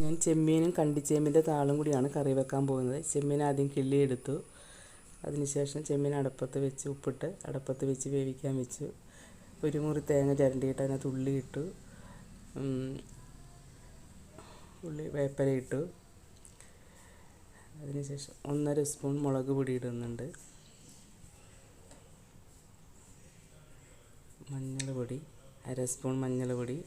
ഞാൻ ചെമ്മീനും കണ്ടിച്ചേമ്പിന്റെ താളും കൂടിയാണ് കറി വെക്കാൻ പോകുന്നത്. ചെമ്മീൻ ആദ്യം കിള്ളിയെടുത്തു അതിനുശേഷം ചെമ്മീൻ അടപ്പത്ത് വെച്ച് ഉപ്പിട്ട് അടപ്പത്ത് വെച്ച് വേവിക്കാൻ വെച്ചു. ഒരു മുറി തേങ്ങ ചിരണ്ടിയിട്ട് അതിനകത്ത് ഉള്ളി ഇട്ടു. ഉള്ളി വേപ്പല ഇട്ടു. അതിനുശേഷം ഒന്നര സ്പൂൺ മുളക് പൊടി ഇടുന്നുണ്ട്. മഞ്ഞൾ പൊടി അര സ്പൂൺ മഞ്ഞൾ പൊടി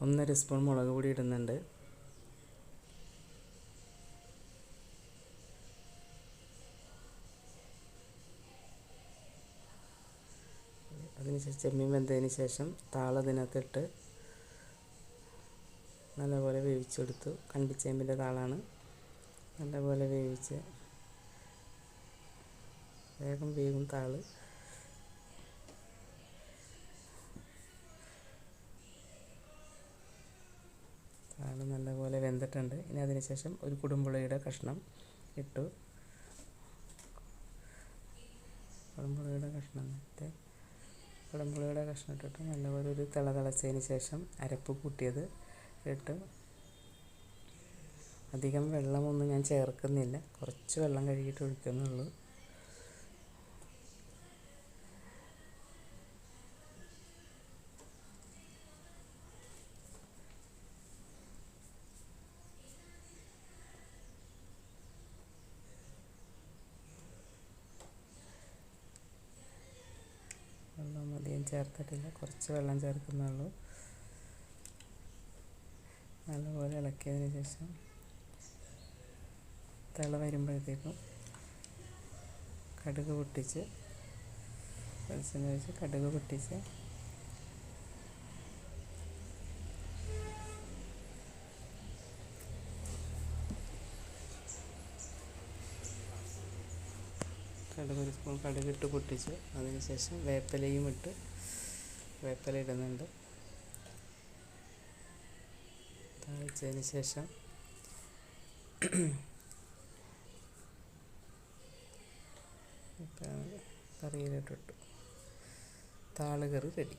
ഒന്നര സ്പൂൺ മുളക് പൊടി ഇടുന്നുണ്ട്. അതിനുശേഷം ചെമ്മീൻ വെന്തതിന് ശേഷം താളതിനകത്തിട്ട് നല്ലപോലെ വേവിച്ചെടുത്തു. കണ്ടിച്ചേമ്പിന്റെ താളാണ്. നല്ലപോലെ വേവിച്ച് വേഗം വേഗം താൾ താൾ. വെന്തിട്ടുണ്ട് ഇനി അതിനുശേഷം ഒരു കുടുംബുളയുടെ കഷ്ണം ഇട്ടു. കുടംപുളിയുടെ കഷ്ണം ഇട്ട്. കുടംപുളിയുടെ കഷ്ണം ഇട്ടിട്ട് നല്ലപോലെ ഒരു തിള തിളച്ചതിന് ശേഷം അരപ്പ് കൂട്ടിയത് ഇട്ട്. അധികം വെള്ളമൊന്നും ഞാൻ ചേർക്കുന്നില്ല. കുറച്ച് വെള്ളം കഴുകിയിട്ട് ഒഴിക്കുന്നുള്ളൂ വെള്ളം അധികം ചേർത്തിട്ടില്ല. കുറച്ച് വെള്ളം ചേർക്കുന്നുള്ളൂ നല്ലപോലെ ഇളക്കിയതിന് ശേഷം തിള വരുമ്പോഴത്തേക്കും കടുക് പൊട്ടിച്ച് വെളിച്ചെണ്ണ ഒഴിച്ച് കടുക് പൊട്ടിച്ച് കടുക് ഒരു സ്പൂൺ കടുക് ഇട്ട് പൊട്ടിച്ച് അതിന് ശേഷം വേപ്പിലയും ഇട്ട് വേപ്പില ഇടുന്നുണ്ട്. താളിച്ചതിന് ശേഷം കറിയിലിട്ടിട്ടു താളുകറി റെഡി.